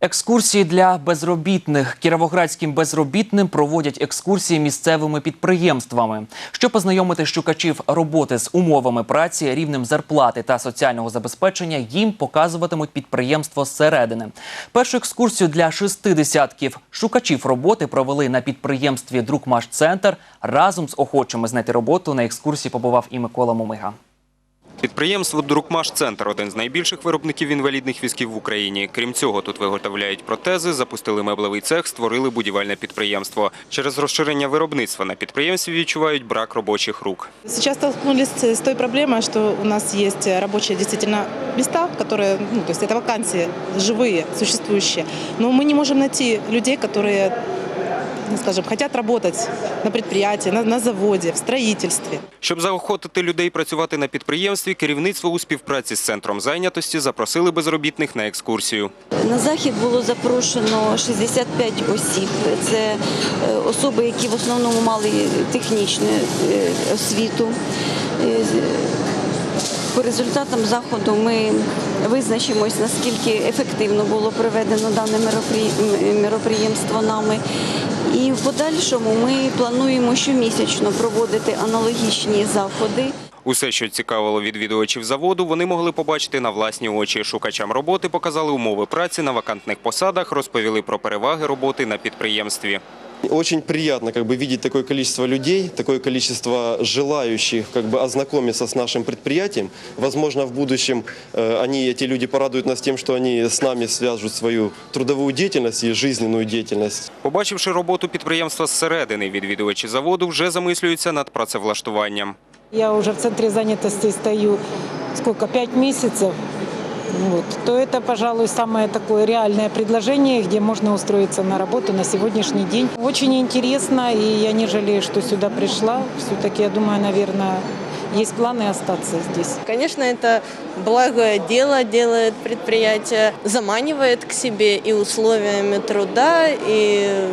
Екскурсії для безробітних кіровоградським безробітним проводять екскурсії місцевими підприємствами. Щоб познайомити щукачів роботи з умовами праці, рівнем зарплати та соціального забезпечення, їм показуватимуть підприємство зсередини. Першу екскурсію для шести десятків шукачів роботи провели на підприємстві Друкмаш-центр. Разом з охочими знайти роботу на екскурсії побував і Микола Момига. Підприємство «Друкмаш-центр» – один з найбільших виробників інвалідних візків в Україні. Крім цього, тут виготовляють протези, запустили меблевий цех, створили будівельне підприємство. Через розширення виробництва на підприємстві відчувають брак робочих рук. Сейчас столкнулись с той проблемой, что у нас есть рабочие действительно места, которые, ну, то есть это вакансии живые, существующие, но мы не можем найти людей, которые, ну, скажем, хотят работать на предприятии, на, на заводе, в строительстве. Щоб заохотити людей працювати на підприємстві, керівництво у співпраці з центром зайнятості запросили безробітних на екскурсію. На захід було запрошено 65 осіб. Це е, особи, які в основному мали технічну е, освіту. По результатам заходу ми визначимось, наскільки ефективно було проведено дане меропри- мероприємство нами. І в подальшому ми плануємо щомісячно проводити аналогічні заходи. Усе, що цікавило відвідувачів заводу, вони могли побачити на власні очі. Шукачам роботи показали умови праці на вакантних посадах, розповіли про переваги роботи на підприємстві. Очень приятно как бы, видеть такое количество людей, такое количество желающих как бы, ознакомиться с нашим предприятием. Возможно, в будущем э, они, эти люди порадуют нас тем, что они с нами свяжут свою трудовую деятельность и жизненную деятельность. Побачивши роботу підприємства зсередини, відвідувачі заводу вже замислюються над працевлаштуванням. Я уже в центре занятости стою сколько, пять месяцев. Вот, то это, пожалуй, самое такое реальное предложение, где можно устроиться на работу на сегодняшний день. Очень интересно, и я не жалею, что сюда пришла. Все-таки, я думаю, наверное, есть планы остаться здесь. Конечно, это благое дело делает предприятие, заманивает к себе и условиями труда, и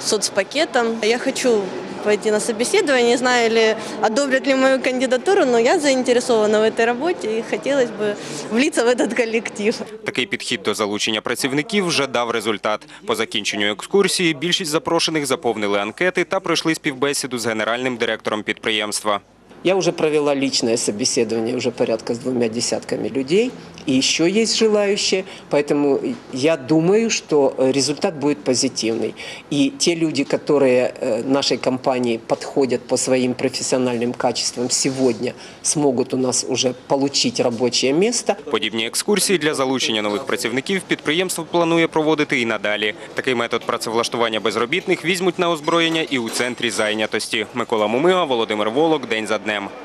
соцпакетом. Я хочу пойти на собеседование, не знаю, ли одобрят ли мою кандидатуру, но я заинтересована в этой работе и хотелось бы влиться в этот коллектив. Такий підхід до залучення працівників вже дав результат. По закінченню екскурсії більшість запрошених заповнили анкети та пройшли співбесіду з генеральним директором підприємства. Я уже провела личное собеседование уже порядка с двумя десятками людей, и еще есть желающие, поэтому я думаю, что э, результат будет позитивный. И те люди, которые э, нашей компании подходят по своим профессиональным качествам, сегодня смогут у нас уже получить рабочее место. Подібні екскурсії для залучення нових працівників підприємство планує проводити і надалі. Такий метод працевлаштування безробітних візьмуть на озброєння і у центрі зайнятості. Микола Мумига, Володимир Волок. День за днем. ним.